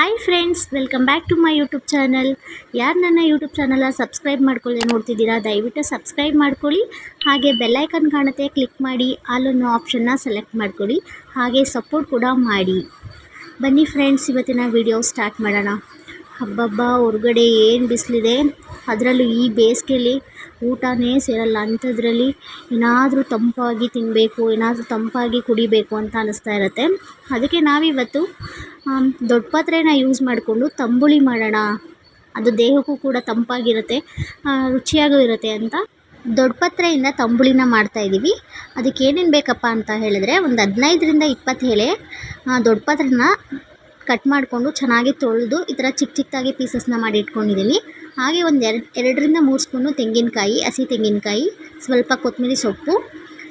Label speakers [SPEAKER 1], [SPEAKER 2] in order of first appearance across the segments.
[SPEAKER 1] Hi friends welcome back to my YouTube channel ಯಾರು ನನ್ನ YouTube ಚಾನಲ್ನ ಸಬ್ಸ್ಕ್ರೈಬ್ ಮಾಡ್ಕೊಳ್ಳಿ ನೋಡ್ತಿದ್ದೀರಾ, ದಯವಿಟ್ಟು ಸಬ್ಸ್ಕ್ರೈಬ್ ಮಾಡ್ಕೊಳ್ಳಿ. ಹಾಗೆ ಬೆಲ್ಲೈಕನ್ ಕಾಣುತ್ತೆ ಕ್ಲಿಕ್ ಮಾಡಿ ಅನ್ನೋ ಆಪ್ಷನ್ನ ಸೆಲೆಕ್ಟ್ ಮಾಡ್ಕೊಳ್ಳಿ. ಹಾಗೆ ಸಪೋರ್ಟ್ ಕೂಡ ಮಾಡಿ. ಬನ್ನಿ ಫ್ರೆಂಡ್ಸ್ ಇವತ್ತಿನ ವಿಡಿಯೋ ಸ್ಟಾರ್ಟ್ ಮಾಡೋಣ. ಹಬ್ಬಬ್ಬ, ಹೊರಗಡೆ ಏನು ಬಿಸಿಲಿದೆ? ಅದರಲ್ಲೂ ಈ ಬೇಸಿಗೆಯಲ್ಲಿ ಊಟನೇ ಸೇರಲ್ಲ. ಅಂಥದ್ರಲ್ಲಿ ಏನಾದರೂ ತಂಪಾಗಿ ತಿನ್ನಬೇಕು ಏನಾದರೂ ತಂಪಾಗಿ ಕುಡಿಬೇಕು ಅಂತ ಅನ್ನಿಸ್ತಾ ಇರುತ್ತೆ. ಅದಕ್ಕೆ ನಾವಿವತ್ತು ದೊಡ್ಡ ಪಾತ್ರೆನ ಯೂಸ್ ಮಾಡಿಕೊಂಡು ತಂಬುಳಿ ಮಾಡೋಣ. ಅದು ದೇಹಕ್ಕೂ ಕೂಡ ತಂಪಾಗಿರುತ್ತೆ ರುಚಿಯಾಗೂ ಇರುತ್ತೆ ಅಂತ ದೊಡ್ಡ ಪಾತ್ರೆಯಿಂದ ತಂಬುಳಿನ ಮಾಡ್ತಾ ಇದ್ದೀವಿ. ಅದಕ್ಕೆ ಏನೇನು ಬೇಕಪ್ಪ ಅಂತ ಹೇಳಿದ್ರೆ, ಒಂದು ಹದಿನೈದರಿಂದ ಇಪ್ಪತ್ತು ಎಲೆ ದೊಡ್ಡ ಪಾತ್ರೆನ ಕಟ್ ಮಾಡಿಕೊಂಡು ಚೆನ್ನಾಗಿ ತೊಳೆದು ಈ ಥರ ಚಿಕ್ಕ ಚಿಕ್ಕದಾಗಿ ಪೀಸಸ್ನ ಮಾಡಿ ಇಟ್ಕೊಂಡಿದ್ದೀನಿ. ಹಾಗೆ ಒಂದು ಎರಡು, ಎರಡರಿಂದ ಮೂರು ಸ್ಪೂನು ತೆಂಗಿನಕಾಯಿ, ಹಸಿ ತೆಂಗಿನಕಾಯಿ, ಸ್ವಲ್ಪ ಕೊತ್ತಂಬರಿ ಸೊಪ್ಪು,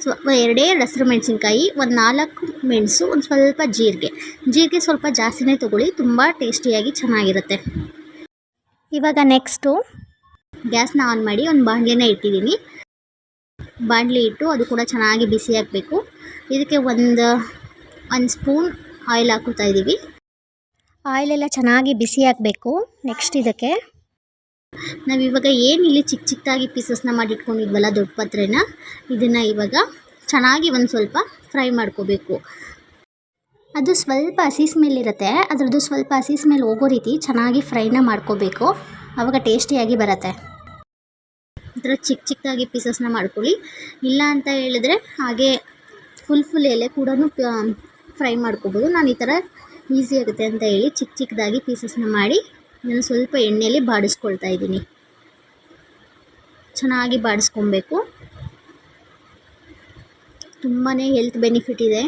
[SPEAKER 1] ಸ್ವ, ಎರಡೇ ಎರಡು ಹಸಿರು ಮೆಣಸಿನ್ಕಾಯಿ, ಒಂದು ನಾಲ್ಕು ಮೆಣಸು, ಒಂದು ಸ್ವಲ್ಪ ಜೀರಿಗೆ. ಜೀರಿಗೆ ಸ್ವಲ್ಪ ಜಾಸ್ತಿನೇ ತೊಗೊಳ್ಳಿ, ತುಂಬ ಟೇಸ್ಟಿಯಾಗಿ ಚೆನ್ನಾಗಿರುತ್ತೆ. ಇವಾಗ ನೆಕ್ಸ್ಟು ಗ್ಯಾಸ್ನ ಆನ್ ಮಾಡಿ ಒಂದು ಬಾಣಲೆನ ಇಟ್ಟಿದ್ದೀನಿ. ಬಾಣಲೆ ಇಟ್ಟು ಅದು ಕೂಡ ಚೆನ್ನಾಗಿ ಬಿಸಿ ಹಾಕಬೇಕು ಇದಕ್ಕೆ ಒಂದು ಒಂದು ಸ್ಪೂನ್ ಆಯಿಲ್ ಹಾಕೋತಾ ಇದ್ದೀವಿ ಆಯಿಲೆಲ್ಲ ಚೆನ್ನಾಗಿ ಬಿಸಿ ಹಾಕಬೇಕು ನೆಕ್ಸ್ಟ್ ಇದಕ್ಕೆ ನಾವು ಇವಾಗ ಏನು ಇಲ್ಲಿ ಚಿಕ್ಕ ಚಿಕ್ಕದಾಗಿ ಪೀಸಸ್ನ ಮಾಡಿಟ್ಕೊಂಡಿದ್ವಲ್ಲ ದೊಡ್ಡ ಪಾತ್ರೆನ, ಇದನ್ನು ಇವಾಗ ಚೆನ್ನಾಗಿ ಒಂದು ಸ್ವಲ್ಪ ಫ್ರೈ ಮಾಡ್ಕೋಬೇಕು. ಅದು ಸ್ವಲ್ಪ ಹಸಿ ಸ್ಮೆಲ್ ಇರುತ್ತೆ, ಅದರದ್ದು ಸ್ವಲ್ಪ ಹಸಿ ಸ್ಮೆಲ್ ಹೋಗೋ ರೀತಿ ಚೆನ್ನಾಗಿ ಫ್ರೈನ ಮಾಡ್ಕೋಬೇಕು. ಆವಾಗ ಟೇಸ್ಟಿಯಾಗಿ ಬರುತ್ತೆ. ಥರ ಚಿಕ್ಕ ಚಿಕ್ಕದಾಗಿ ಪೀಸಸ್ನ ಮಾಡ್ಕೊಳ್ಳಿ. ಇಲ್ಲ ಅಂತ ಹೇಳಿದ್ರೆ ಹಾಗೆ ಫುಲ್ ಫುಲ್ ಎಲೆ ಕೂಡ ಫ್ರೈ ಮಾಡ್ಕೋಬೋದು. ನಾನು ಈ ಥರ ಈಸಿ ಆಗುತ್ತೆ ಅಂತ ಹೇಳಿ ಚಿಕ್ಕ ಚಿಕ್ಕದಾಗಿ ಪೀಸಸ್ನ ಮಾಡಿ ನಾನು ಸ್ವಲ್ಪ ಎಣ್ಣೆಯಲ್ಲಿ ಬಾಡಿಸ್ಕೊಳ್ತಾ ಇದ್ದೀನಿ. ಚೆನ್ನಾಗಿ ಬಾಡಿಸ್ಕೊಬೇಕು. ತುಂಬಾ ಹೆಲ್ತ್ ಬೆನಿಫಿಟ್ ಇದೆ.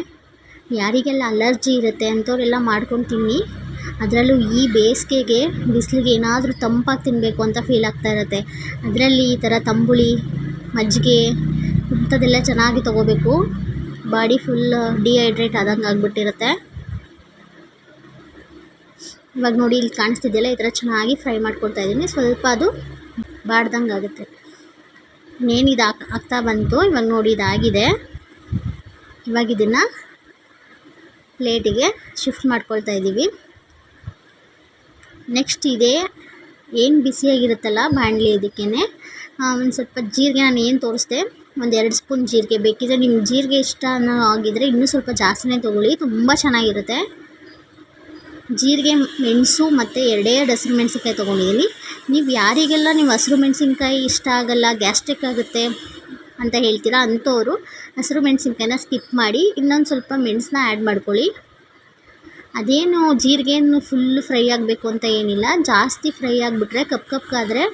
[SPEAKER 1] ಯಾರಿಗೆಲ್ಲ ಅಲರ್ಜಿ ಇರುತ್ತೆ ಅಂಥವರೆಲ್ಲ ಮಾಡ್ಕೊಂಡು ತಿನ್ನಿ. ಅದರಲ್ಲೂ ಈ ಬೇಸಿಗೆಗೆ ಬಿಸಿಲಿಗೆ ಏನಾದರೂ ತಂಪಾಗಿ ತಿನ್ನಬೇಕು ಅಂತ ಫೀಲ್ ಆಗ್ತಾ ಇರುತ್ತೆ. ಅದರಲ್ಲಿ ಈ ಥರ ತಂಬುಳಿ, ಮಜ್ಜಿಗೆ ಇಂಥದ್ದೆಲ್ಲ ಚೆನ್ನಾಗಿ ತೊಗೋಬೇಕು. ಬಾಡಿ ಫುಲ್ ಡಿಹೈಡ್ರೇಟ್ ಆದಂಗೆ ಆಗ್ಬಿಟ್ಟಿರುತ್ತೆ. ಇವಾಗ ನೋಡಿ ಇಲ್ಲಿ ಕಾಣಿಸ್ತಿದೆಯಲ್ಲ, ಈ ಥರ ಚೆನ್ನಾಗಿ ಫ್ರೈ ಮಾಡ್ಕೊಳ್ತಾ ಇದ್ದೀನಿ. ಸ್ವಲ್ಪ ಅದು ಬಾಡ್ದಂಗೆ ಆಗುತ್ತೆ. ಇನ್ನೇನು ಇದು ಆಗ್ತಾ ಬಂತು. ಇವಾಗ ನೋಡಿ ಇದಾಗಿದೆ. ಇವಾಗ ಇದನ್ನು ಪ್ಲೇಟಿಗೆ ಶಿಫ್ಟ್ ಮಾಡ್ಕೊಳ್ತಾ ಇದ್ದೀವಿ. ನೆಕ್ಸ್ಟ್ ಇದೆ, ಏನು ಬಿಸಿಯಾಗಿರುತ್ತಲ್ಲ ಬಾಣಲಿ ಇದಕ್ಕೇ ಒಂದು ಸ್ವಲ್ಪ ಜೀರಿಗೆ ನಾನು ಏನು ತೋರಿಸ್ದೆ, ಒಂದು ಎರಡು ಸ್ಪೂನ್ ಜೀರಿಗೆ ಬೇಕಿದ್ರೆ. ನಿಮ್ಮ ಜೀರಿಗೆ ಇಷ್ಟ ಅನ್ನೋ ಆಗಿದ್ರೆ ಇನ್ನೂ ಸ್ವಲ್ಪ ಜಾಸ್ತಿನೇ ತೊಗೊಳ್ಳಿ. ತುಂಬ ಚೆನ್ನಾಗಿರುತ್ತೆ. ಜೀರಿಗೆ, ಮೆಣಸು ಮತ್ತು ಎರಡೇ ಎರಡು ಹಸಿರು ಮೆಣಸಿನ್ಕಾಯಿ ತೊಗೊಂಡಿದ್ದೀನಿ. ನೀವು ಯಾರಿಗೆಲ್ಲ ನೀವು ಹಸಿರು ಮೆಣಸಿನ್ಕಾಯಿ ಇಷ್ಟ ಆಗಲ್ಲ, ಗ್ಯಾಸ್ಟ್ರಿಕ್ ಆಗುತ್ತೆ ಅಂತ ಹೇಳ್ತೀರಾ ಅಂಥವರು, ಹಸಿರು ಮೆಣಸಿನ್ಕಾಯಿನ ಸ್ಕಿಪ್ ಮಾಡಿ, ಇನ್ನೊಂದು ಸ್ವಲ್ಪ ಮೆಣಸನ್ನ ಆ್ಯಡ್ ಮಾಡ್ಕೊಳ್ಳಿ. ಅದೇನು ಜೀರಿಗೆನು ಫುಲ್ ಫ್ರೈ ಆಗಬೇಕು ಅಂತ ಏನಿಲ್ಲ, ಜಾಸ್ತಿ ಫ್ರೈ ಆಗಿಬಿಟ್ರೆ ಕಪ್ ಕಪ್ಗಾದರೆ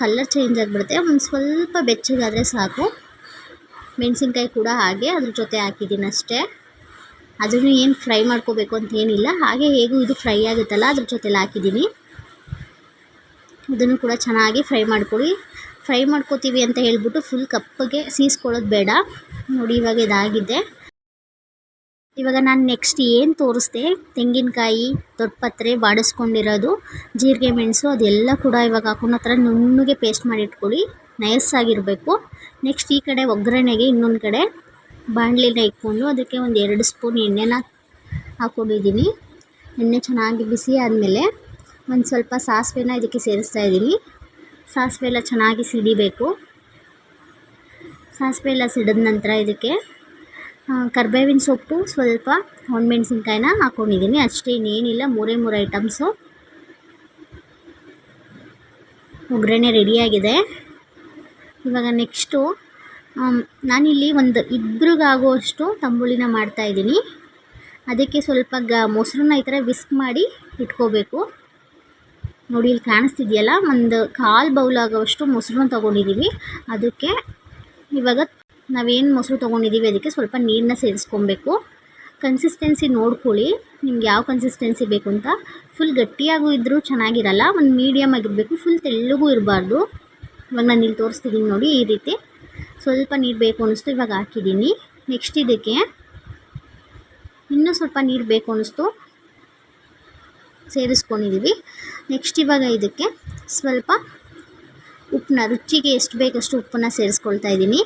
[SPEAKER 1] ಕಲರ್ ಚೇಂಜ್ ಆಗಿಬಿಡುತ್ತೆ. ಒಂದು ಸ್ವಲ್ಪ ಬೆಚ್ಚಗಾದರೆ ಸಾಕು. ಮೆಣಸಿನ್ಕಾಯಿ ಕೂಡ ಹಾಗೆ, ಅದ್ರ ಜೊತೆ ಹಾಕಿದ್ದೀನಿ ಅಷ್ಟೇ ಅದನ್ನು ಏನು ಫ್ರೈ ಮಾಡ್ಕೋಬೇಕು ಅಂತ ಏನಿಲ್ಲ. ಹಾಗೆ ಹೇಗೂ ಇದು ಫ್ರೈ ಆಗುತ್ತಲ್ಲ, ಅದ್ರ ಜೊತೆಲಿ ಹಾಕಿದ್ದೀನಿ. ಇದನ್ನು ಕೂಡ ಚೆನ್ನಾಗಿ ಫ್ರೈ ಮಾಡ್ಕೊಳ್ಳಿ. ಫ್ರೈ ಮಾಡ್ಕೋತೀವಿ ಅಂತ ಹೇಳ್ಬಿಟ್ಟು ಫುಲ್ ಕಪ್ಪಗೆ ಸೀಸ್ಕೊಳ್ಳೋದು ಬೇಡ. ನೋಡಿ, ಇವಾಗ ಇದಾಗಿದೆ. ಇವಾಗ ನಾನು ನೆಕ್ಸ್ಟ್ ಏನು ತೋರಿಸ್ದೆ? ತೆಂಗಿನಕಾಯಿ, ದೊಡ್ಡಪತ್ರೆ, ಬಾಡಿಸ್ಕೊಂಡಿರೋದು, ಜೀರಿಗೆ, ಮೆಣಸು, ಅದೆಲ್ಲ ಕೂಡ ಇವಾಗ ಹಾಕೊಂಡು ಹತ್ರ ನುಣ್ಣಗೆ ಪೇಸ್ಟ್ ಮಾಡಿ ಇಟ್ಕೊಳ್ಳಿ. ನಯಸ್ಸಾಗಿರಬೇಕು ನೆಕ್ಸ್ಟ್ ಈ ಕಡೆ ಒಗ್ಗರಣೆಗೆ ಇನ್ನೊಂದು ಕಡೆ. ಬಾಣಲಿನ ಇಟ್ಕೊಂಡು ಅದಕ್ಕೆ ಒಂದು ಎರಡು ಸ್ಪೂನ್ ಎಣ್ಣೆನ ಹಾಕ್ಕೊಂಡಿದ್ದೀನಿ. ಎಣ್ಣೆ ಚೆನ್ನಾಗಿ ಬಿಸಿ ಆದಮೇಲೆ ಒಂದು ಸ್ವಲ್ಪ ಸಾಸಿವೆನ ಇದಕ್ಕೆ ಸೇರಿಸ್ತಾ ಇದ್ದೀನಿ. ಸಾಸಿವೆ ಎಲ್ಲ ಚೆನ್ನಾಗಿ ಸಿಡಿಬೇಕು. ಸಾಸಿವೆ ಎಲ್ಲ ಸಿಡಿದ ನಂತರ ಇದಕ್ಕೆ ಕರ್ಬೇವಿನ ಸೊಪ್ಪು, ಸ್ವಲ್ಪ ಒಣಮೆಣ್ಸಿನ್ಕಾಯಿನ ಹಾಕ್ಕೊಂಡಿದ್ದೀನಿ. ಅಷ್ಟೇ ಇನ್ನೇನಿಲ್ಲ, ಮೂರೇ ಮೂರು ಐಟಮ್ಸು. ಒಗ್ಗರಣೆ ರೆಡಿಯಾಗಿದೆ ಇವಾಗ ನೆಕ್ಸ್ಟು ನಾನಿಲ್ಲಿ ಒಂದು ಇಬ್ರಿಗಾಗುವಷ್ಟು ತಂಬುಳಿನ ಮಾಡ್ತಾಯಿದ್ದೀನಿ ಅದಕ್ಕೆ ಸ್ವಲ್ಪ ಗ, ಮೊಸರನ್ನ ಈ ಥರ ವಿಸ್ಕ್ ಮಾಡಿ ಇಟ್ಕೋಬೇಕು. ನೋಡಿ, ಇಲ್ಲಿ ಕಾಣಿಸ್ತಿದೆಯಲ್ಲ? ಒಂದು ಕಾಲು ಬೌಲ್ ಆಗೋವಷ್ಟು ಮೊಸರನ್ನ ತೊಗೊಂಡಿದ್ದೀವಿ ಅದಕ್ಕೆ ಇವಾಗ ನಾವೇನು ಮೊಸರು ತೊಗೊಂಡಿದ್ದೀವಿ ಅದಕ್ಕೆ ಸ್ವಲ್ಪ ನೀರನ್ನ ಸೇರಿಸ್ಕೊಬೇಕು. ಕನ್ಸಿಸ್ಟೆನ್ಸಿ ನೋಡ್ಕೊಳ್ಳಿ. ನಿಮ್ಗೆ ಯಾವ ಕನ್ಸಿಸ್ಟೆನ್ಸಿ ಬೇಕು ಅಂತ. ಫುಲ್ ಗಟ್ಟಿಯಾಗೂ ಇದ್ದರೂ ಚೆನ್ನಾಗಿರಲ್ಲ. ಒಂದು ಮೀಡಿಯಮ್ ಆಗಿರಬೇಕು. ಫುಲ್ ತೆಳ್ಳಗೂ ಇರಬಾರ್ದು. ಇವಾಗ ನಾನು ಇಲ್ಲಿ ತೋರಿಸ್ತಿದ್ದೀನಿ ನೋಡಿ ಈ ರೀತಿ. ಸ್ವಲ್ಪ ನೀರು ಬೇಕು ಅನ್ನಿಸ್ತು, ಇವಾಗ ಹಾಕಿದ್ದೀನಿ. ನೆಕ್ಸ್ಟ್ ಇದಕ್ಕೆ ಇನ್ನೂ ಸ್ವಲ್ಪ ನೀರು ಬೇಕು ಅನ್ನಿಸ್ತು. ಸೇರಿಸ್ಕೊಂಡಿದ್ದೀವಿ ನೆಕ್ಸ್ಟ್ ಇವಾಗ ಇದಕ್ಕೆ ಸ್ವಲ್ಪ ಉಪ್ಪನ್ನ ರುಚಿಗೆ ಎಷ್ಟು ಬೇಕಷ್ಟು ಉಪ್ಪನ್ನು ಸೇರಿಸ್ಕೊಳ್ತಾ ಇದ್ದೀನಿ.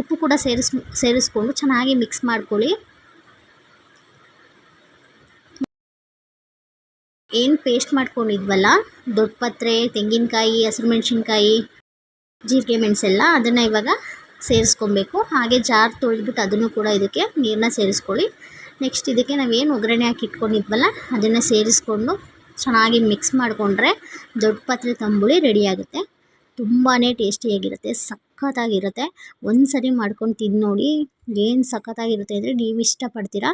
[SPEAKER 1] ಉಪ್ಪು ಕೂಡ ಸೇರಿಸ್, ಸೇರಿಸ್ಕೊಂಡು ಚೆನ್ನಾಗಿ ಮಿಕ್ಸ್ ಮಾಡ್ಕೊಳ್ಳಿ. ಏನು ಪೇಸ್ಟ್ ಮಾಡ್ಕೊಂಡಿದ್ವಲ್ಲ? ದೊಡ್ಡ ಪತ್ರೆ, ತೆಂಗಿನಕಾಯಿ, ಹಸಿರು ಮೆಣಸಿನ್ಕಾಯಿ, ಜೀರಿಗೆ ಮೆಣಸೆಲ್ಲ ಅದನ್ನು ಇವಾಗ ಸೇರಿಸ್ಕೊಬೇಕು. ಹಾಗೆ ಜಾರ್ ತೊಳೆದ್ಬಿಟ್ಟು ಅದನ್ನು ಕೂಡ ಇದಕ್ಕೆ ನೀರನ್ನ ಸೇರಿಸ್ಕೊಳ್ಳಿ. ನೆಕ್ಸ್ಟ್ ಇದಕ್ಕೆ ನಾವೇನು ಒಗ್ಗರಣೆ ಹಾಕಿ ಇಟ್ಕೊಂಡಿದ್ವಲ್ಲ, ಅದನ್ನು ಸೇರಿಸ್ಕೊಂಡು ಚೆನ್ನಾಗಿ ಮಿಕ್ಸ್ ಮಾಡಿಕೊಂಡ್ರೆ ದೊಡ್ಡ ಪಾತ್ರೆ ತಂಬುಳಿ ರೆಡಿಯಾಗುತ್ತೆ ತುಂಬಾ ಟೇಸ್ಟಿಯಾಗಿರುತ್ತೆ ಸಖತ್ತಾಗಿರುತ್ತೆ. ಒಂದು ಸರಿ ಮಾಡ್ಕೊಂಡು ತಿಂದು ನೋಡಿ ಏನು ಸಖತ್ತಾಗಿರುತ್ತೆ ಅಂದರೆ ನೀವು ಇಷ್ಟಪಡ್ತೀರಾ?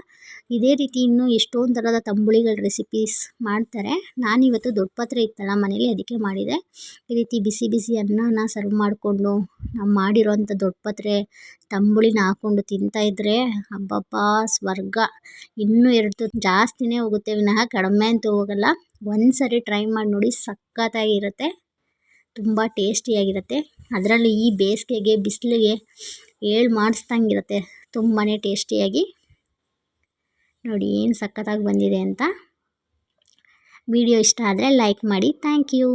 [SPEAKER 1] ಇದೇ ರೀತಿ ಇನ್ನೂ ಎಷ್ಟೊಂದು ಥರದ ತಂಬುಳಿಗಳ ರೆಸಿಪೀಸ್ ಮಾಡ್ತಾರೆ. ನಾನಿವತ್ತು ದೊಡ್ಡ ಪಾತ್ರೆ ಇತ್ತಲ್ಲ, ಮನೇಲಿ ಅದಕ್ಕೆ ಮಾಡಿದೆ. ಈ ರೀತಿ ಬಿಸಿ ಬಿಸಿ ಅನ್ನನ ಸರ್ವ್ ಮಾಡಿಕೊಂಡು ನಾವು ಮಾಡಿರೋಂಥ ದೊಡ್ಡ ಪಾತ್ರೆ ತಂಬುಳಿನ ಹಾಕ್ಕೊಂಡು ತಿಂತಾಯಿದ್ರೆ ಅಬ್ಬಬ್ಬ, ಸ್ವರ್ಗ. ಇನ್ನೂ ಎರಡು ಜಾಸ್ತಿನೇ ಹೋಗುತ್ತೆ, ವಿನಃ ಕಡಿಮೆ ಅಂತೂ ಹೋಗಲ್ಲ. ಒಂದು ಸರಿ ಟ್ರೈ ಮಾಡಿ ನೋಡಿ ಸಖತ್ತಾಗಿರುತ್ತೆ. ತುಂಬ ಟೇಸ್ಟಿಯಾಗಿರುತ್ತೆ ಅದರಲ್ಲಿ ಈ ಬೇಸಿಗೆಗೆ, ಬಿಸಿಲಿಗೆ ಏಳು ಮಾಡಿಸ್ದಂಗಿರುತ್ತೆ. ತುಂಬಾ ಟೇಸ್ಟಿಯಾಗಿ ನೋಡಿ ಏನು ಸಖತ್ತಾಗಿ ಬಂದಿದೆ ಅಂತ. ವಿಡಿಯೋ ಇಷ್ಟ ಆದರೆ ಲೈಕ್ ಮಾಡಿ. Thank you